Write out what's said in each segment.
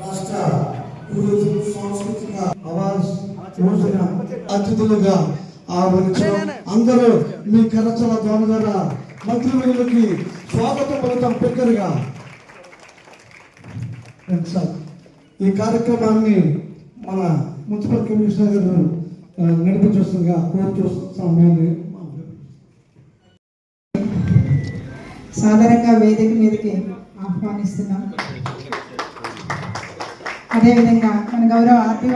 రాష్ట్ర సాంస్కృతిక అవార్డ్స్ రోజున అతిథులుగా ఆహ్వానించడం. అందరూ మీ కరచల దోణ ద్వారా మంత్రివర్యులకి స్వాగతం పలుకుతాం బిగ్గరగా. ఈ కార్యక్రమాన్ని మన మున్సిపల్ కమిషనర్ గారు నడిపించొస్తుందిగా నడిపించేస్తుండగా కోరుతూ సమయాన్ని సాధారణంగా వేదిక మీదకి ఆహ్వానిస్తున్నాం. అదేవిధంగా మన గౌరవ ఆర్థిక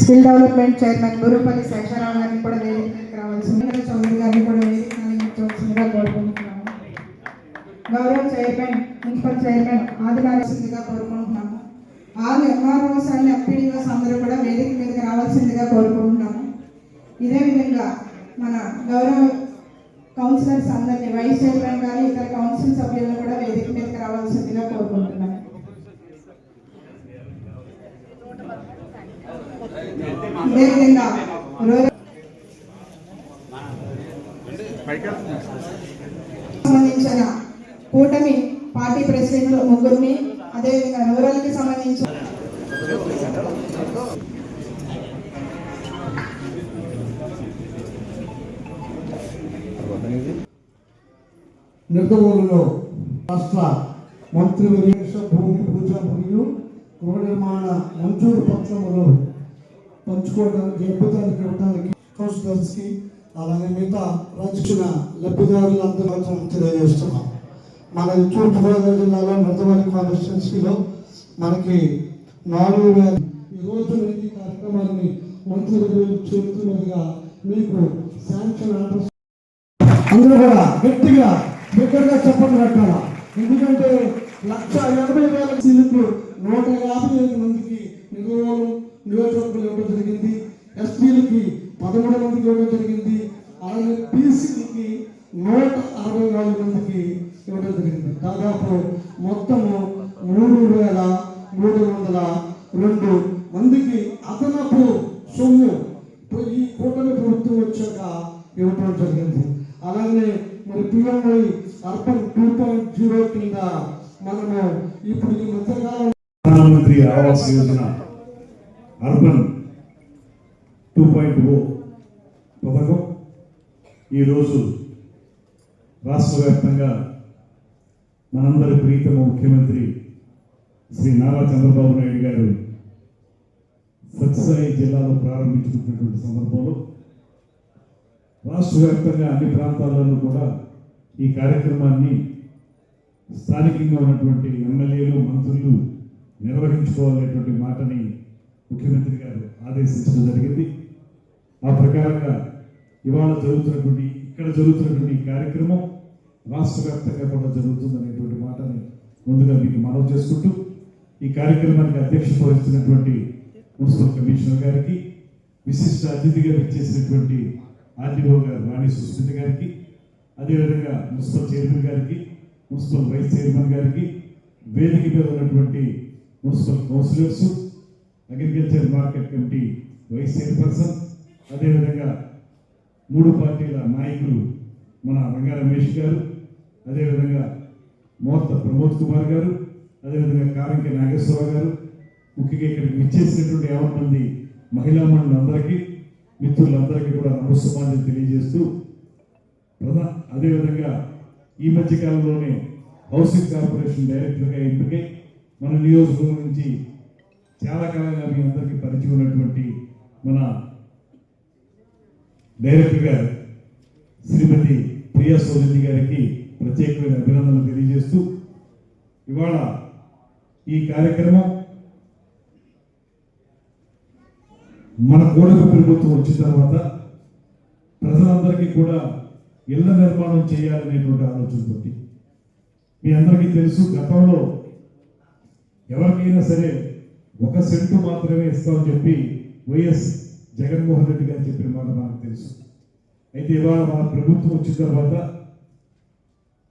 skill development chairman Gurupalli Sesharao గారిని కూడా వేదిక మీదకి రావాల్సింది. చౌదరి గారిని కూడా వేదిక నియమించవలసిందిగా కోరుకుంటున్నాము. గౌరవ చైర్మన్ మున్సిపల్ చైర్మన్ ఆదివారసిందిగా కోరుకుంటున్నాము. ఆరు ఎంఆర్ఓస్ అండ్ ఎంపీడీఓస్ అందరూ కూడా వేదిక మీదకి రావాల్సిందిగా కోరుకుంటున్నాము. ఇదే విధంగా మన గౌరవ కౌన్సిలర్స్ అందరినీ వైస్ చైర్మన్ గారు ఇతర కౌన్సిల్ సభ్యులను కూడా వేదిక మీదకి రావాల్సిందిగా కోరుకుంటున్నాను. ఇదే విధంగా సంబంధించిన కూటమి పార్టీ ప్రెసిడెంట్ ముగ్గురిని అదేవిధంగా రూరల్కి సంబంధించిన నిర్దవులలో రాష్ట్ర మంత్రి విరేష భూమి పూజ మరియు గృహ నిర్మాణ మంజూరు పత్రములు పంచుకోవడానికి అద్భుతానికి ఇవ్వడానికి కౌన్సిలర్స్కి అలాగే మిగతా రాజకీయ లబ్ధిదారులందరూ తెలియజేస్తున్నాం. మన తూర్పు గోదావరి జిల్లాలో నిర్దవల్లి కాన్స్టిట్యున్సీలో మనకి నాలుగు వేల ఈ రోజు ఈ కార్యక్రమాన్ని మంత్రి వర్యులు మీకు శాంక్షన్ అందరూ కూడా గట్టిగా బిగ్గరగా చెప్పండి పెట్టాల ఎందుకంటే లక్ష ఎనభై వేల సీట్లు నూట యాభై ఐదు మందికి నిర్మూలం నియోజకవర్గం ఇవ్వడం జరిగింది. ఎస్టీలకి పదమూడు మందికి ఇవ్వడం జరిగింది. అలాగే బీసీలకి నూట అరవై నాలుగు మందికి ఇవ్వడం జరిగింది. దాదాపు మొత్తము మూడు వేల మూడు వందల రెండు మందికి అదనపు సొమ్ము ఈ కూటమి ప్రభుత్వం వచ్చాక ఇవ్వడం జరిగింది అలాగే మరి PMI urban two point zero కింద మనము ఇప్పుడు ఈ మధ్యకాలం ప్రధానమంత్రి Awas Yojana urban two point O పథకం ఈరోజు రాష్ట్ర వ్యాప్తంగా మనందరి ప్రీతమ ముఖ్యమంత్రి శ్రీ నారా చంద్రబాబు నాయుడు గారు సత్యసాయి జిల్లాలో ప్రారంభించుకున్నటువంటి సందర్భంలో రాష్ట్ర వ్యాప్తంగా అన్ని ప్రాంతాలలో కూడా ఈ కార్యక్రమాన్ని స్థానికంగా ఉన్నటువంటి ఎమ్మెల్యేలు మంత్రులు నిర్వహించుకోవాలనేటువంటి మాటని ముఖ్యమంత్రి గారు ఆదేశించడం జరిగింది. ఆ ప్రకారంగా ఇవాళ జరుగుతున్నటువంటి ఇక్కడ జరుగుతున్నటువంటి ఈ కార్యక్రమం రాష్ట్ర వ్యాప్తంగా కూడా జరుగుతుందనేటువంటి మాటని ముందుగా మీకు మనవి చేసుకుంటూ ఈ కార్యక్రమానికి అధ్యక్షత వహిస్తున్నటువంటి మున్సిపల్ కమిషనర్ గారికి విశిష్ట అతిథిగా విచ్చేసినటువంటి ఆర్డీఓ గారు రాణి సుస్మిత గారికి అదేవిధంగా మున్సిపల్ చైర్మన్ గారికి మున్సిపల్ వైస్ చైర్మన్ గారికి వేదిక మీద ఉన్నటువంటి municipal councillors agriculture market committee vice chairperson అదేవిధంగా మూడు పార్టీల నాయకులు మన రంగా రమేష్ గారు అదేవిధంగా మోర్త ప్రమోద్ కుమార్ గారు అదేవిధంగా కారంకి నాగేశ్వరరావు గారు ముఖ్యంగా ఇక్కడికి విచ్చేసినటువంటి యాభై మంది మహిళా మండలందరికీ మిత్రులందరికీ కూడా నమస్కారాలు తెలియజేస్తూ ప్రధా అదేవిధంగా ఈ మధ్య కాలంలోనే హౌసింగ్ కార్పొరేషన్ డైరెక్టర్గా ఎంపికై మన నియోజకవర్గం నుంచి చాలా కాలంగా మీ అందరికీ పరిచయం ఉన్నటువంటి మన డైరెక్టర్గా శ్రీమతి ప్రియా సోదరి గారికి ప్రత్యేకమైన అభినందనలు తెలియజేస్తూ ఇవాళ ఈ కార్యక్రమం మన కూడలి ప్రభుత్వం వచ్చిన తర్వాత ప్రజలందరికీ కూడా ఇళ్ళ నిర్మాణం చేయాలనేటువంటి ఆలోచనతోటి మీ అందరికీ తెలుసు గతంలో ఎవరికైనా సరే ఒక సెంటు మాత్రమే ఇస్తామని చెప్పి వైఎస్ జగన్మోహన్ రెడ్డి గారు చెప్పిన మాట మనకు తెలుసు. అయితే ఇవాళ మన ప్రభుత్వం వచ్చిన తర్వాత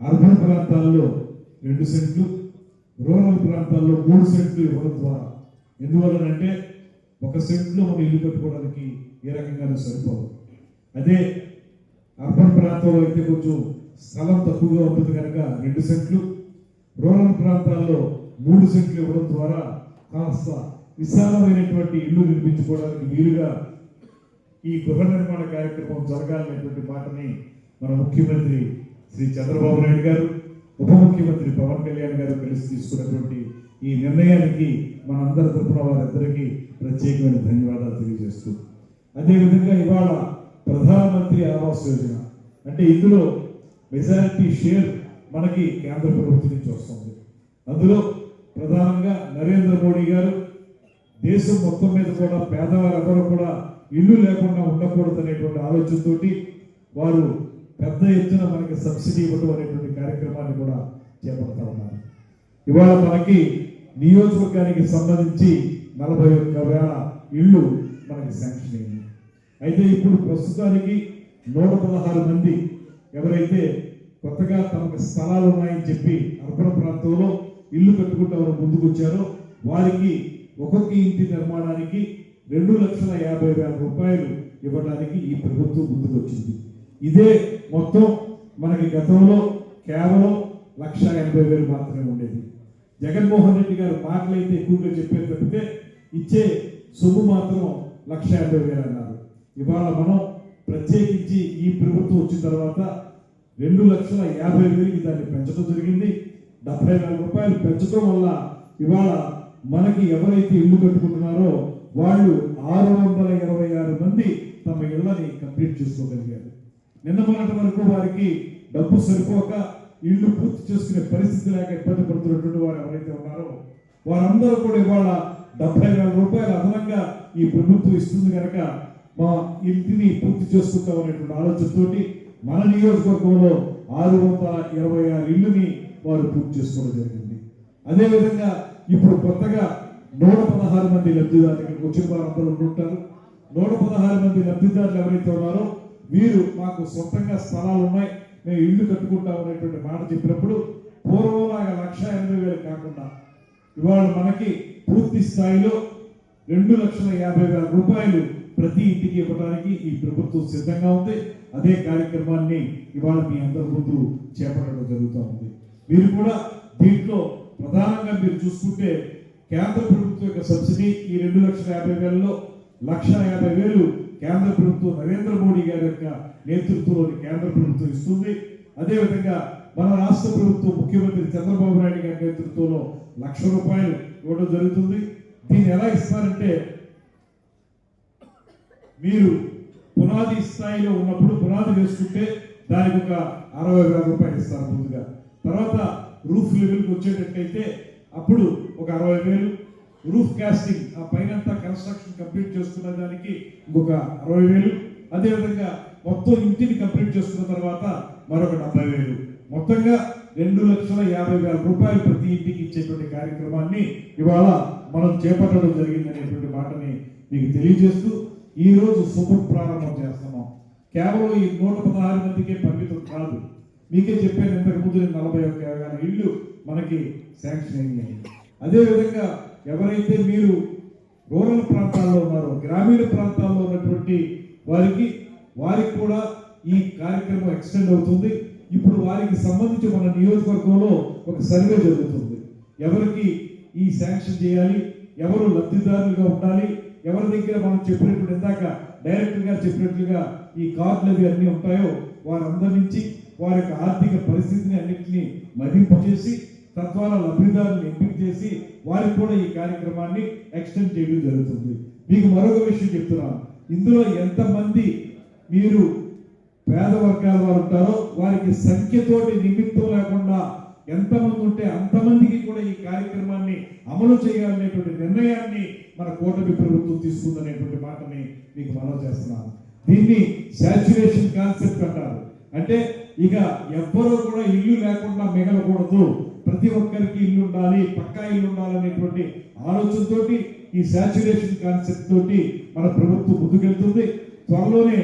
అర్బన్ ప్రాంతాల్లో రెండు సెంట్లు రూరల్ ప్రాంతాల్లో మూడు సెంట్లు ఇవ్వడం ద్వారా. ఎందువల్లనంటే ఒక సెంట్లో మనం ఇల్లు కట్టుకోవడానికి ఏ రకంగానూ సరిపోదు. అదే అర్బన్ ప్రాంతంలో అయితే కొంచెం స్థలం తక్కువగా ఉంటుంది కనుక రెండు సెంట్లు రూరల్ ప్రాంతాల్లో మూడు సెంట్లు ఇవ్వడం ద్వారా కాస్త విశాలమైనటువంటి ఇల్లు నిర్మించుకోవడానికి వీలుగా ఈ గృహ నిర్మాణ కార్యక్రమం జరగాలనేటువంటి మాటని మన ముఖ్యమంత్రి శ్రీ చంద్రబాబు నాయుడు గారు ఉప ముఖ్యమంత్రి పవన్ కళ్యాణ్ గారు కలిసి తీసుకున్నటువంటి ఈ నిర్ణయానికి మన అందరి తరపున వారిద్దరికీ ప్రత్యేకమైన ధన్యవాదాలు తెలియజేస్తూ. అదేవిధంగా ఇవాళ ప్రధానమంత్రి ఆవాస్ యోజన. అంటే ఇందులో మెజారిటీ షేర్ మనకి కేంద్ర ప్రభుత్వం నుంచి వస్తుంది. అందులో ప్రధానంగా నరేంద్ర మోడీ గారు దేశం మొత్తం మీద కూడా పేదవారందరూ కూడా ఇల్లు లేకుండా ఉండకూడదు అనేటువంటి ఆలోచనతోటి వారు పెద్ద ఎత్తున మనకి సబ్సిడీ ఇవ్వడం అనేటువంటి కార్యక్రమాన్ని కూడా చేపడతా ఉన్నారు. ఇవాళ మనకి నియోజకవర్గానికి సంబంధించి నలభై ఒక్క వేల ఇళ్ళు మనకి శాంక్షన్ అయింది అయితే ఇప్పుడు ప్రస్తుతానికి నూట పదహారు మంది ఎవరైతే కొత్తగా తమకు స్థలాలు ఉన్నాయని చెప్పి అర్బన్ ప్రాంతంలో ఇల్లు కట్టుకుంటూ ముందుకు వచ్చారో వారికి ఒక్కొక్క ఇంటి నిర్మాణానికి రెండు లక్షల యాభై వేల రూపాయలు ఇవ్వడానికి ఈ ప్రభుత్వం ముందుకు వచ్చింది ఇదే మొత్తం మనకి గతంలో కేవలం లక్ష ఎనభై వేలు మాత్రమే ఉండేది. జగన్మోహన్ రెడ్డి గారు మాటలైతే ఎక్కువగా చెప్పారు తప్పితే ఇచ్చే సొమ్ము మాత్రం లక్ష యాభై వేలు అన్నారు. ఇవాళ మనం ప్రత్యేకించి ఈ ప్రభుత్వం వచ్చిన తర్వాత రెండు లక్షల యాభై వేలకి దాన్ని పెంచడం జరిగింది. డెబ్బై వేల రూపాయలు పెంచడం వల్ల ఇవాళ మనకి ఎవరైతే ఇల్లు కట్టుకుంటున్నారో వాళ్ళు ఆరు వందల ఇరవై ఆరు మంది తమ ఇళ్ళని కంప్లీట్ చేసుకోగలిగారు. నిన్న మొన్నటి వరకు వారికి డబ్బు సరిపోక ఇల్లు పూర్తి చేసుకునే పరిస్థితి లేక ఇబ్బంది పడుతున్నటువంటి వారు ఎవరైతే ఉన్నారో వారందరూ కూడా ఇవాళ డెబ్బై వేల రూపాయలు అదనంగా ఈ ప్రభుత్వం ఇస్తుంది కనుక మా ఇంటిని పూర్తి చేసుకుంటాం అనేటువంటి ఆలోచనతోటి మన నియోజకవర్గంలో ఆరు వందల ఇరవై ఆరు ఇల్లుని వారు పూర్తి చేసుకోవడం జరిగింది. అదేవిధంగా ఇప్పుడు కొత్తగా నూట పదహారు మంది లబ్ధిదారులు ఇక్కడికి వచ్చిన వారందరూ ఉంటారు. నూట పదహారు మంది లబ్ధిదారులు ఎవరైతే ఉన్నారో వీరు మాకు సొంతంగా స్థలాలు ఉన్నాయి మేము ఇల్లు కట్టుకుంటాం అనేటువంటి మాట చెప్పినప్పుడు పూర్వంలాగా లక్ష ఎనభై వేలు కాకుండా ఇవాళ మనకి పూర్తి స్థాయిలో రెండు లక్షల యాభై వేల రూపాయలు ప్రతి ఇంటికి ఇవ్వడానికి ఈ ప్రభుత్వం సిద్ధంగా ఉంది. అదే కార్యక్రమాన్ని ఇవాళ మీ అందరి ముందు చేపట్టడం జరుగుతూ ఉంది. మీరు కూడా దీంట్లో ప్రధానంగా మీరు చూసుకుంటే కేంద్ర ప్రభుత్వం యొక్క సబ్సిడీ ఈ రెండు లక్షల యాభై వేలలో లక్ష యాభై వేలు కేంద్ర ప్రభుత్వం నరేంద్ర మోడీ గారి యొక్క నేతృత్వంలోని కేంద్ర ప్రభుత్వం ఇస్తుంది. అదేవిధంగా మన రాష్ట్ర ప్రభుత్వం ముఖ్యమంత్రి చంద్రబాబు నాయుడు గారి నేతృత్వంలో లక్ష రూపాయలు ఇవ్వడం జరుగుతుంది. దీన్ని ఎలా ఇస్తారంటే మీరు పునాది స్థాయిలో ఉన్నప్పుడు పునాది వేసుకుంటే దానికి ఒక అరవై వేల రూపాయలు ఇస్తారు ముందుగా. తర్వాత రూఫ్ లెవెల్కి వచ్చేటట్టయితే అప్పుడు ఒక అరవై వేలు రూఫ్ క్యాస్టింగ్ ఆ పైన కన్స్ట్రక్షన్ కంప్లీట్ చేసుకున్న దానికి ఇంకొక అరవై వేలు. అదేవిధంగా మొత్తం ఇంటిని కంప్లీట్ చేసుకున్న తర్వాత మరొక డెబ్బై వేలు. మొత్తంగా రెండు లక్షల యాభై వేల రూపాయలు ప్రతి ఇంటికి ఇచ్చేటువంటి కార్యక్రమాన్ని ఇవాళ మనం చేపట్టడం జరిగింది అనేటువంటి మాటని మీకు తెలియజేస్తూ ఈరోజు శుభ ప్రారంభం చేస్తున్నాం. కేవలం ఈ నూట పదహారు మందికే పరిమితం కాదు. మీకే చెప్పాను ఇంతకుముందు నలభై ఒక్క వేల ఇళ్ళు మనకి శాంక్షన్ అయ్యాయి. అదేవిధంగా ఎవరైతే మీరు రూరల్ ప్రాంతాల్లో ఉన్నారో గ్రామీణ ప్రాంతాల్లో ఉన్నటువంటి వారికి వారికి కూడా ఈ కార్యక్రమం ఎక్స్టెండ్ అవుతుంది. ఇప్పుడు వారికి సంబంధించి మన నియోజకవర్గంలో ఒక సర్వే జరుగుతుంది. ఎవరికి ఈ శాంక్షన్ చేయాలి ఎవరు లబ్ధిదారులుగా ఉండాలి ఎవరి దగ్గర మనం చెప్పినప్పుడు ఇందాక డైరెక్టర్గా చెప్పినట్లుగా ఈ కార్డులు అవి అన్ని ఉంటాయో వారందరి నుంచి వారి యొక్క ఆర్థిక పరిస్థితిని అన్నింటినీ మదింపు చేసి తద్వారా లబ్ధిదారులను ఎంపిక చేసి వారికి కూడా ఈ కార్యక్రమాన్ని ఎక్స్టెండ్ చేయడం జరుగుతుంది. మీకు మరొక విషయం చెప్తున్నాను. ఇందులో ఎంతమంది మీరు పేద వర్గాల వారు ఉంటారో వారికి సంఖ్యతోటి నిమిత్తం లేకుండా ఎంతమంది ఉంటే అంతమందికి కూడా ఈ కార్యక్రమాన్ని అమలు చేయాలనేటువంటి నిర్ణయాన్ని మన కూటమి ప్రభుత్వం తీసుకుందనేటువంటి మాటని మీకు మనం చేస్తున్నాను. దీన్ని శాచ్యురేషన్ కాన్సెప్ట్ అంటారు. అంటే ఇక ఎవ్వరూ కూడా ఇల్లు లేకుండా మిగలకూడదు. ప్రతి ఒక్కరికి ఇల్లు ఉండాలి పక్కా ఇల్లు ఉండాలనేటువంటి ఆలోచనతోటి ఈ సాచురేషన్ కాన్సెప్ట్ తోటి మన ప్రభుత్వం ముందుకెళ్తుంది. త్వరలోనే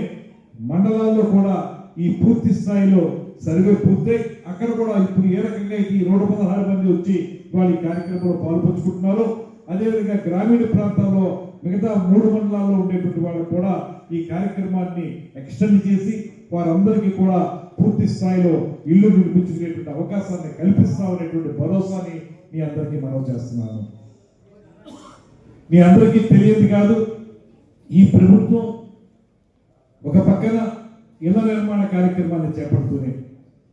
మండలాల్లో కూడా ఈ పూర్తి స్థాయిలో సర్వే పూర్తయి అక్కడ కూడా ఇప్పుడు ఏ రకంగా అయితే ఈ నూట పదహారు మంది వచ్చి వాళ్ళు ఈ కార్యక్రమంలో పాల్పంచుకుంటున్నారో అదేవిధంగా గ్రామీణ ప్రాంతాల్లో మిగతా మూడు మండలాల్లో ఉండేటువంటి వాళ్ళకు కూడా ఈ కార్యక్రమాన్ని ఎక్స్టెండ్ చేసి వారందరికీ కూడా పూర్తి స్థాయిలో ఇల్లు నిర్మించుకునేటువంటి అవకాశాన్ని కల్పిస్తామనేటువంటి భరోసాని మీ అందరికీ మనవి చేస్తున్నాను. మీ అందరికీ తెలియదు కాదు ఈ ప్రభుత్వం ఒక పక్కన ఇళ్ళ నిర్మాణ కార్యక్రమాన్ని చేపడుతూనే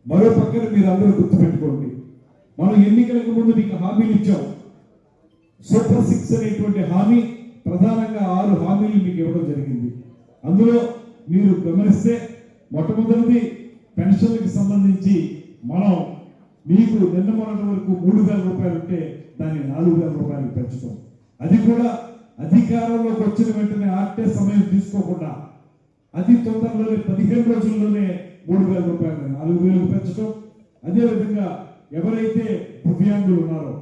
మరో పక్కన మీరు అందరూ గుర్తుపెట్టుకోండి. మనం ఎన్నికలకు ముందు మీకు హామీలు ఇచ్చాం. సూపర్ సిక్స్ అనేటువంటి హామీ ప్రధానంగా ఆరు హామీలు మీకు ఇవ్వడం జరిగింది. అందులో మీరు గమనిస్తే మొట్టమొదటిది పెన్షన్లకు సంబంధించి మనం మీకు నిన్న మొన్నటి వరకు మూడు వేల రూపాయలు ఉంటే దాన్ని నాలుగు వేల రూపాయలు పెంచుతాం. అది కూడా అధికారంలోకి వచ్చిన వెంటనే ఆర్టే సమయం తీసుకోకుండా అతి తొందరలోనే పదిహేను రోజుల్లోనే మూడు వేల రూపాయలు నాలుగు వేలకు పెంచడం అదేవిధంగా ఎవరైతే దివ్యాంగులు ఉన్నారో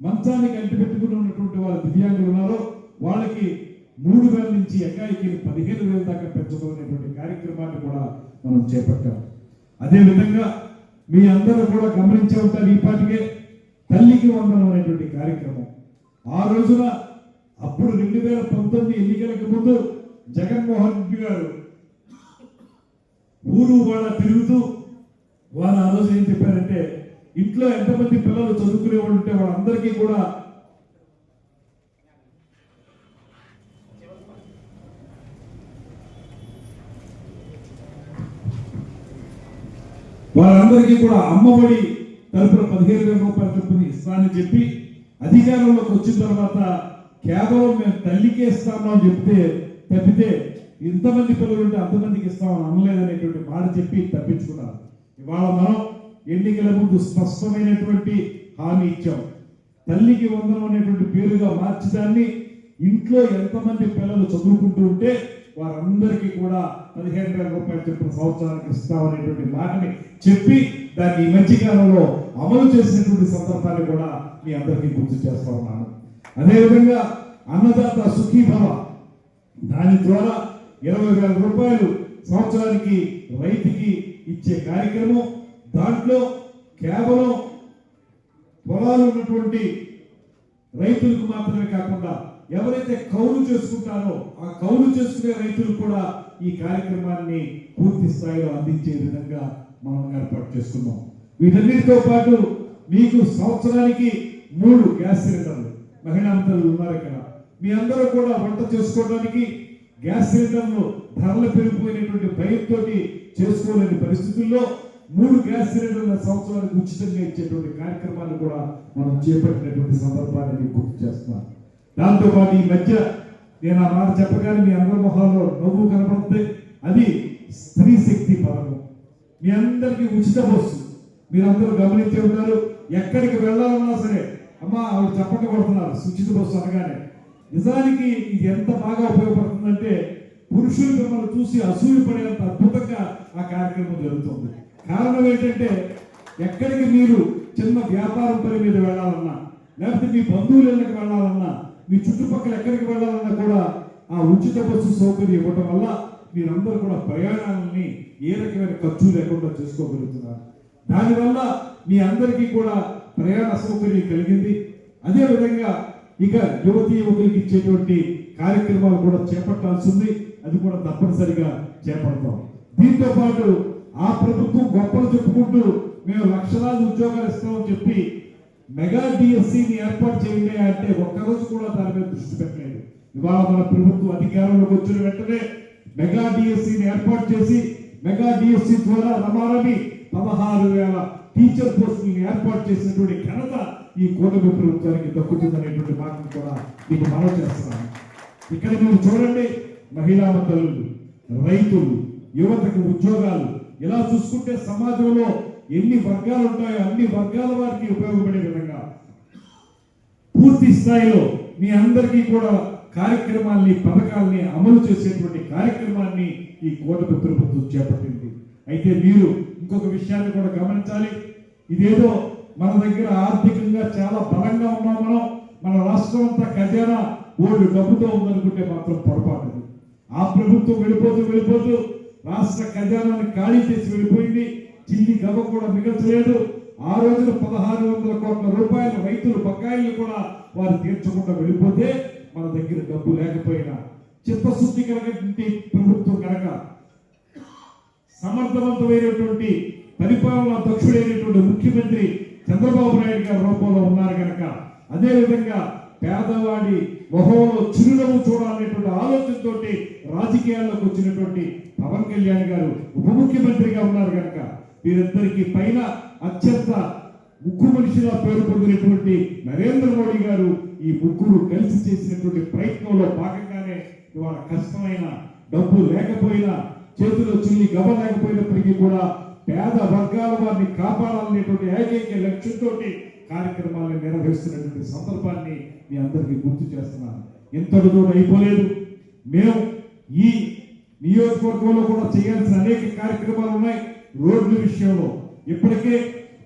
మంచానికి అంటిపెట్టుకుని ఉన్నటువంటి వాళ్ళ దివ్యాంగులు ఉన్నారో వాళ్ళకి మూడు వేల నుంచి ఎకాయికి పదిహేను వేల దాకా పెంచడం అనేటువంటి కార్యక్రమాన్ని కూడా మనం చేపట్టాం. అదేవిధంగా మీ అందరూ కూడా గమనించే ఉంటారు ఈ పాటికే తల్లికి వందనం అనేటువంటి కార్యక్రమం. ఆ రోజున అప్పుడు రెండు వేల పంతొమ్మిది ఎన్నికలకు ముందు జగన్మోహన్ రెడ్డి గారు ఊరు వాళ్ళ తిరుగుతూ వాళ్ళ ఆ రోజు ఏం చెప్పారంటే ఇంట్లో ఎంతమంది పిల్లలు చదువుకునే వాళ్ళు ఉంటే వాళ్ళందరికీ కూడా అందరికీ కూడా అమ్మఒడి తరపున పదిహేను వేల రూపాయల చొప్పున ఇస్తానని చెప్పి అధికారంలోకి వచ్చిన తర్వాత కేవలం మేము తల్లికే ఇస్తాము అని చెప్తే తప్పితే ఇంతమంది పిల్లలు ఉంటే అంతమందికి ఇస్తామని అనలేదనేటువంటి మాట చెప్పి తప్పించుకున్నారు. ఇవాళ మనం ఎన్నికల ముందు స్పష్టమైనటువంటి హామీ ఇచ్చాం. తల్లికి వందనం అనేటువంటి పేరుగా మార్చడాన్ని ఇంట్లో ఎంతమంది పిల్లలు చదువుకుంటూ ఉంటే వారందరికీ కూడా పదిహేను వేల రూపాయలు చెప్పిన సంవత్సరానికి ఇస్తామనేటువంటి మాటని చెప్పి దాన్ని ఈ మధ్యకాలంలో అమలు చేసినటువంటి సందర్భాన్ని కూడా మీ అందరికీ గుర్తు చేస్తా ఉన్నాను. అదేవిధంగా అన్నదాత సుఖీభవ దాని ద్వారా ఇరవై వేల రూపాయలు సంవత్సరానికి రైతుకి ఇచ్చే కార్యక్రమం దాంట్లో కేవలం పొలాలు ఉన్నటువంటి రైతులకు మాత్రమే కాకుండా ఎవరైతే కౌలు చేసుకుంటారో ఆ కౌలు చేసుకునే రైతులు కూడా ఈ కార్యక్రమాన్ని పూర్తి స్థాయిలో అందించే విధంగా మనం ఏర్పాటు చేసుకున్నాం. వీటన్నిటితో పాటు మీకు సంవత్సరానికి మూడు గ్యాస్ సిలిండర్లు మహిళా ఉన్నారు ఇక్కడ. మీ అందరూ కూడా వంట చేసుకోవడానికి గ్యాస్ సిలిండర్లు ధరలు పెరిగిపోయినటువంటి భయంతో చేసుకోలేని పరిస్థితుల్లో మూడు గ్యాస్ సిలిండర్ల సంవత్సరానికి ఉచితంగా ఇచ్చేటువంటి కార్యక్రమాన్ని కూడా మనం చేపట్టినటువంటి సందర్భాన్ని గుర్తు చేస్తున్నాను. దాంతో పాటు ఈ మధ్య నేను ఆ మాట చెప్పగానే మీ అందరి మొహాల్లో నవ్వు కనపడుతుంది. అది స్త్రీ శక్తి పథకం. మీ అందరికీ ఉచిత బస్సు. మీరందరూ గమనించే ఉన్నారు ఎక్కడికి వెళ్ళాలన్నా సరే అమ్మ ఆవిడ చెప్పక కొడుతున్నారు ఉచిత బస్సు అనగానే. నిజానికి ఇది ఎంత బాగా ఉపయోగపడుతుందంటే పురుషులు మిమ్మల్ని చూసి అసూయపడేంత అద్భుతంగా ఆ కార్యక్రమం జరుగుతుంది. కారణం ఏంటంటే ఎక్కడికి మీరు చిన్న వ్యాపారం పని మీద వెళ్ళాలన్నా లేకపోతే మీ బంధువుల ఇళ్ళకి వెళ్ళాలన్నా మీ చుట్టుపక్కల ఎక్కడికి వెళ్ళాలన్నా కూడా ఆ ఉచిత బస్సు సౌకర్యం ఇవ్వటం వల్ల మీరందరూ కూడా ప్రయాణాలని ఏ రకమైన ఖర్చు లేకుండా చేసుకోగలుగుతున్నారు. దానివల్ల మీ అందరికీ కూడా ప్రయాణ సౌకర్యం కలిగింది. అదేవిధంగా ఇక యువతీ యువకులకి ఇచ్చేటువంటి కార్యక్రమాలు కూడా చేపట్టాల్సి ఉంది అది కూడా తప్పనిసరిగా చేపడతాం. దీంతో పాటు ఆ ప్రభుత్వం గొప్పలు చెప్పుకుంటూ మేము లక్షలాది ఉద్యోగాలు ఇస్తామని చెప్పి మెగా డిఎస్సిని ఏర్పాటు చేయండి అంటే ఒక్కరోజు కూడా దాని మీద దృష్టి పెట్టలేదు. ఇవాళ మన ప్రభుత్వం అధికారంలోకి వచ్చిన వెంటనే మెగా డిఎస్సిని ఏర్పాటు చేసి మెగా డిఎస్సి ద్వారా రమారమి పదహారు వేల టీచర్ పోస్టులను ఏర్పాటు చేసినటువంటి ఘనత ఈ కూటమి ప్రభుత్వానికి దక్కుతుందనేటువంటి మాటను కూడా మీకు మనం చేస్తున్నాను ఇక్కడ మీరు చూడండి మహిళా తల్లులు రైతులు యువతకు ఉద్యోగాలు. ఇలా చూసుకుంటే సమాజంలో ఎన్ని వర్గాలు ఉంటాయో అన్ని వర్గాల వారికి ఉపయోగపడే విధంగా పూర్తి స్థాయిలో మీ అందరికీ కూడా కార్యక్రమాల్ని పథకాల్ని అమలు చేసేటువంటి కార్యక్రమాన్ని ఈ కూటమి ప్రభుత్వం చేపట్టింది. అయితే మీరు ఇంకొక విషయాన్ని కూడా గమనించాలి. ఇదేదో మన దగ్గర ఆర్థికంగా చాలా బలంగా ఉన్నాం మనం. మన రాష్ట్రం అంతా ఖజానా ఓళ్ళు డబ్బుతో ఉందనుకుంటే మాత్రం పొరపాటు ఆ ప్రభుత్వం వెళ్ళిపోతూ వెళ్ళిపోతూ రాష్ట్ర ఖజానాన్ని ఖాళీ చేసి వెళ్ళిపోయింది. చిల్లి గవ్వ కూడా మిగల్చలేదు. ఆ రోజున పదహారు వందల కోట్ల రూపాయల రైతులు బకాయిలు కూడా వారు తీర్చకుండా వెళ్ళిపోతే మన దగ్గర డబ్బు లేకపోయినా చిత్తశుద్ధి కలిగినటువంటి ప్రభుత్వం కనుక సమర్థవంతమైనటువంటి పరిపాలన దక్షుడైనటువంటి ముఖ్యమంత్రి చంద్రబాబు నాయుడు గారి రూపంలో ఉన్నారు కనుక అదే విధంగా పేదవాడి మొహంలో చిరునవ్వు చూడాలనేటువంటి ఆలోచనతో రాజకీయాల్లోకి వచ్చినటువంటి పవన్ కళ్యాణ్ గారు ఉప ముఖ్యమంత్రిగా ఉన్నారు కనుక వీరిద్దరికి పైన అత్యంత ముగ్గు మనిషిగా పేరు పొందినటువంటి నరేంద్ర మోడీ గారు ఈ ముగ్గురు కలిసి చేసినటువంటి ప్రయత్నంలో భాగంగానే ఇవాళ కష్టమైన డబ్బు లేకపోయినా చేతిలో చిల్లి గవ లేకపోయినప్పటికీ కూడా పేద వర్గాల వారిని కాపాడాలనేటువంటి ఏకైక లక్ష్యంతో కార్యక్రమాలను నిర్వహిస్తున్నటువంటి సందర్భాన్ని మీ అందరికీ గుర్తు చేస్తున్నాను. ఇంతటితో అయిపోలేదు. మేము ఈ నియోజకవర్గంలో కూడా చేయాల్సిన అనేక కార్యక్రమాలు ఉన్నాయి. రోడ్ల విషయంలో ఇప్పటికే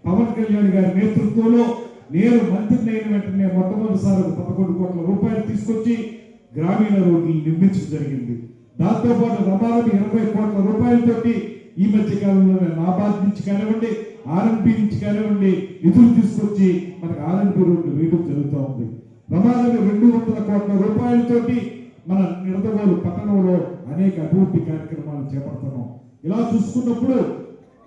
పవన్ కళ్యాణ్ గారి నేతృత్వంలో నేను మంత్రిని అయిన వెంటనే మొట్టమొదటిసారి పదకొండు కోట్ల రూపాయలు తీసుకొచ్చి గ్రామీణ రోడ్లు నిర్మించడం జరిగింది. దాంతోపాటు రమారమి ఇరవై కోట్ల రూపాయలతోటి ఈ మధ్య కాలంలో నాబాద్ నుంచి కానివ్వండి ఆర్ఎన్బి నుంచి కానివ్వండి నిధులు తీసుకొచ్చి మనకు ఆర్ఎన్బి రోడ్లు వేయడం జరుగుతూ ఉంది. రమారమి రెండు వందల కోట్ల రూపాయలతోటి మన నిడదవోలు పట్టణంలో అనేక అభివృద్ధి కార్యక్రమాలు చేపడుతున్నాం. ఇలా చూసుకున్నప్పుడు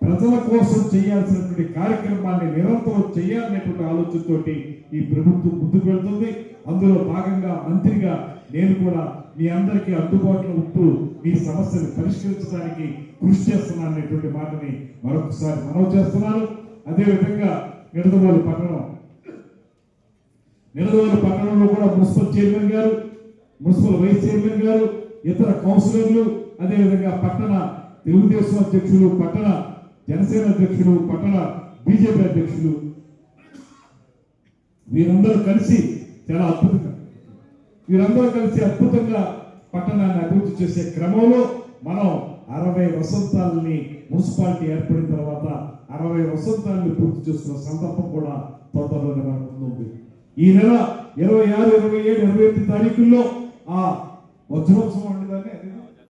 ప్రజల కోసం చేయాల్సినటువంటి కార్యక్రమాన్ని నిరంతరం చేయాలనేటువంటి ఆలోచనతోటి ఈ ప్రభుత్వం ముందుకు వెళ్తుంది. అందులో భాగంగా మంత్రిగా నేను కూడా మీ అందరికీ అందుబాటులో ఉంటూ మీ సమస్యను పరిష్కరించడానికి కృషి చేస్తున్నాను అనేటువంటి మాటని మరొకసారి మనవి చేస్తున్నాను. అదేవిధంగా నిడదవోలు పట్టణం. నిడదవోలు పట్టణంలో కూడా మున్సిపల్ చైర్మన్ గారు మున్సిపల్ వైస్ చైర్మన్ గారు ఇతర కౌన్సిలర్లు అదేవిధంగా పట్టణ తెలుగుదేశం అధ్యక్షులు పట్టణ జనసేన అధ్యక్షులు పట్టణ బీజేపీ అధ్యక్షులు వీరందరూ కలిసి చాలా అద్భుతంగా వీరందరూ కలిసి అద్భుతంగా పట్టణాన్ని అభివృద్ధి చేసే క్రమంలో మనం అరవై వసంతాలని మున్సిపాలిటీ ఏర్పడిన తర్వాత అరవై వసంతాలను పూర్తి చేస్తున్న సందర్భం కూడా తొందరలోనే మన ఉంది. ఈ నెల ఇరవై ఆరు ఇరవై ఏడు ఇరవై ఎనిమిది తారీఖుల్లో ఆ వజ్రోత్సవం ఉండేదాన్ని